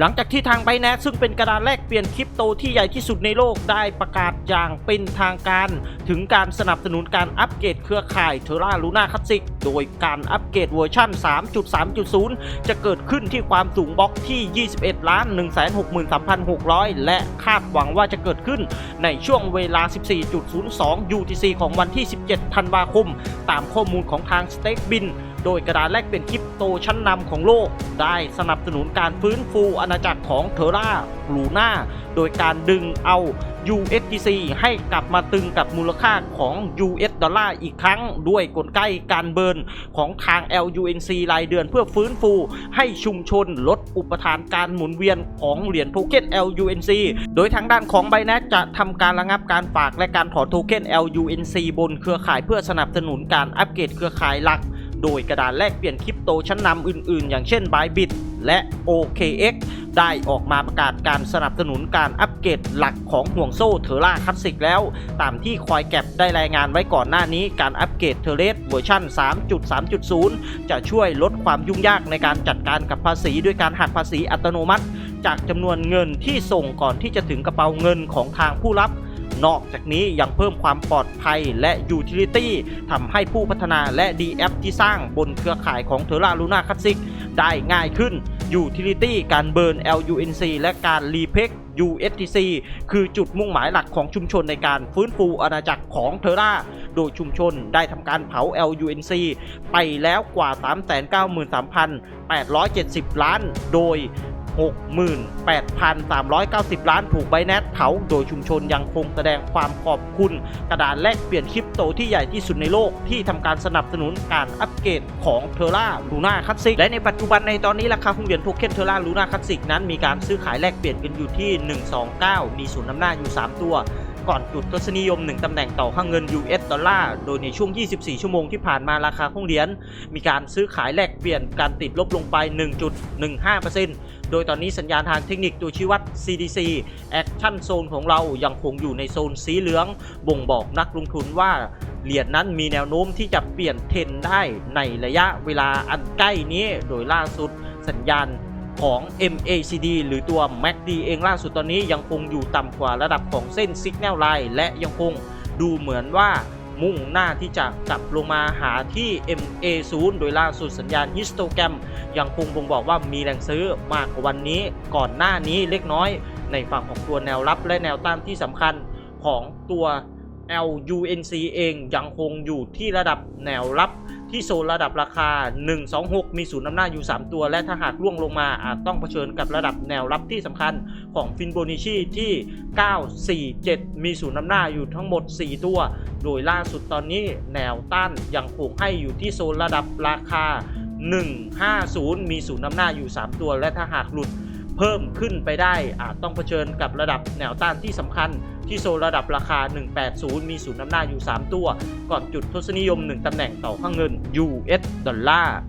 หลังจากที่ทางไบแน n ซึ่งเป็นกระดานแลกเปลี่ยนคริปโตที่ใหญ่ที่สุดในโลกได้ประกาศอย่างเป็นทางการ ถึงการสนับสนุนการอัปเกรดเครือข่ายเทอร่าลูน่าคัตซิกโดยการอัปเกรดเวอร์ชัน3.3.0 จะเกิดขึ้นที่ความสูงบล็อกที่ 21 ล้าน 163,600 และคาดหวังว่าจะเกิดขึ้นในช่วงเวลา 14.02 UTC ของวันที่ 17 ธันวาคม ตามข้อมูลของทาง Stake Bin โดยกระดานแลกเปลี่ยนคริปโตชั้นนำของโลก ได้สนับสนุนการฟื้นฟูอาณาจักรของเทอร่าลูน่าโดยการดึงเอา USDC ให้กลับมาตึงกับมูลค่าของ US ดอลลาร์อีกครั้ง ด้วยกลไกการเบิร์นของทาง LUNC รายเดือนเพื่อฟื้นฟู ให้ชุมชนลดอุปทานการหมุนเวียนของเหรียญโทเค็น LUNC โดยทางด้านของ b i n a n c e จะทำการระงับการฝากและการถอนโทเค็น LUNC บนเครือข่ายเพื่อสนับสนุนการอัปเกรดเครือข่ายหลัก โดยกระดานแลกเปลี่ยนคริปโตชั้นนำอื่นๆ อย่างเช่น Bybit และ OKX ได้ออกมาประกาศการสนับสนุนการอัปเกรดหลักของห่วงโซ่เทอร่าคลาสสิกแล้ว ตามที่ควายแก็บได้รายงานไว้ก่อนหน้านี้การอัปเกรดเทเลสเวอร์ชัน3.3.0 จะช่วยลดความยุ่งยากในการจัดการกับภาษีด้วยการหักภาษีอัตโนมัติ จากจำนวนเงินที่ส่งก่อนที่จะถึงกระเป๋าเงินของทางผู้รับ นอกจากนี้ยังเพิ่มความปลอดภัยและ Utility ทำให้ผู้พัฒนาและ DF ที่สร้างบนเครือข่ายของ Terra Luna Classic ได้ง่ายขึ้น Utility การเบิร์น LUNC และการ r e p e c USDC คือจุดมุ่งหมายหลักของชุมชนในการฟื้นฟูอาณาจักรของ Terra โดยชุมชนได้ทำการเผา LUNC ไปแล้วกว่า 393,870 ล้าน โดย 68,390 ล้านถูกไบแนทเผาโดยชุมชนยังคงแสดงความขอบคุณ กระดานแลกเปลี่ยนคริปโตที่ใหญ่ที่สุดในโลกที่ทำการสนับสนุนการอัปเกรดของเทอร่าลูน่าคัตซิกและในปัจจุบันในตอนนี้ราคาหุ้นเหรียญโทเค็นเทอร่าลูน่าคัตซิกนั้นมีการซื้อขายแลกเปลี่ยนกันอยู่ที่ 129 มีศูนย์นำหน้าอยู่ 3 ตัว ก่อนจุดทศนิยม 1 ตำแหน่งต่อค่าเงิน US ดอลลาร์โดยในช่วง 24 ชั่วโมงที่ผ่านมาราคาหุ้นเหรียญมีการซื้อขายแลกเปลี่ยนการติดลบลงไป 1.15%โดยตอนนี้สัญญาณทางเทคนิคตัวชี้วัด CDC Action Zone ของเรายังคงอยู่ในโซนสีเหลือง บ่งบอกนักลงทุนว่าเหรียญนั้นมีแนวโน้มที่จะเปลี่ยนเทรนได้ในระยะเวลาอันใกล้นี้ โดยล่าสุดสัญญาณ ของ MACD หรือตัว MACD เองล่าสุดตอนนี้ยังคงอยู่ต่ำกว่าระดับของเส้น Signal Line และยังคงดูเหมือนว่ามุ่งหน้าที่จะกลับลงมาหาที่ MA0 โดยล่าสุดสัญญาณฮิสโตแกรมยังคงบ่งบอกว่ามีแรงซื้อมากกว่าวันนี้ก่อนหน้านี้เล็กน้อย ในฝั่งของตัวแนวรับและแนวต้านที่สำคัญของตัว LUNC เองยังคงอยู่ที่ระดับแนวรับ ที่โซนระดับราคา 126 มีศูนย์นำหน้าอยู่ 3 ตัว และถ้าหากล่วงลงมาอาจต้องเผชิญกับระดับแนวรับที่สำคัญของฟินโบนิชีที่ 947 มีศูนย์นำหน้าอยู่ทั้งหมด 4 ตัว โดยล่าสุดตอนนี้แนวต้านยังคงให้อยู่ที่โซนระดับราคา 150 มีศูนย์นำหน้าอยู่ 3 ตัว และถ้าหากหลุดเพิ่มขึ้นไปได้อาจต้องเผชิญกับระดับแนวต้านที่สำคัญ ที่โซนระดับราคา 180 มีศูนย์นำหน้าอยู่ 3 ตัว ก่อนจุดทศนิยม 1 ตำแหน่งต่อค่าเงิน US ดอลลาร์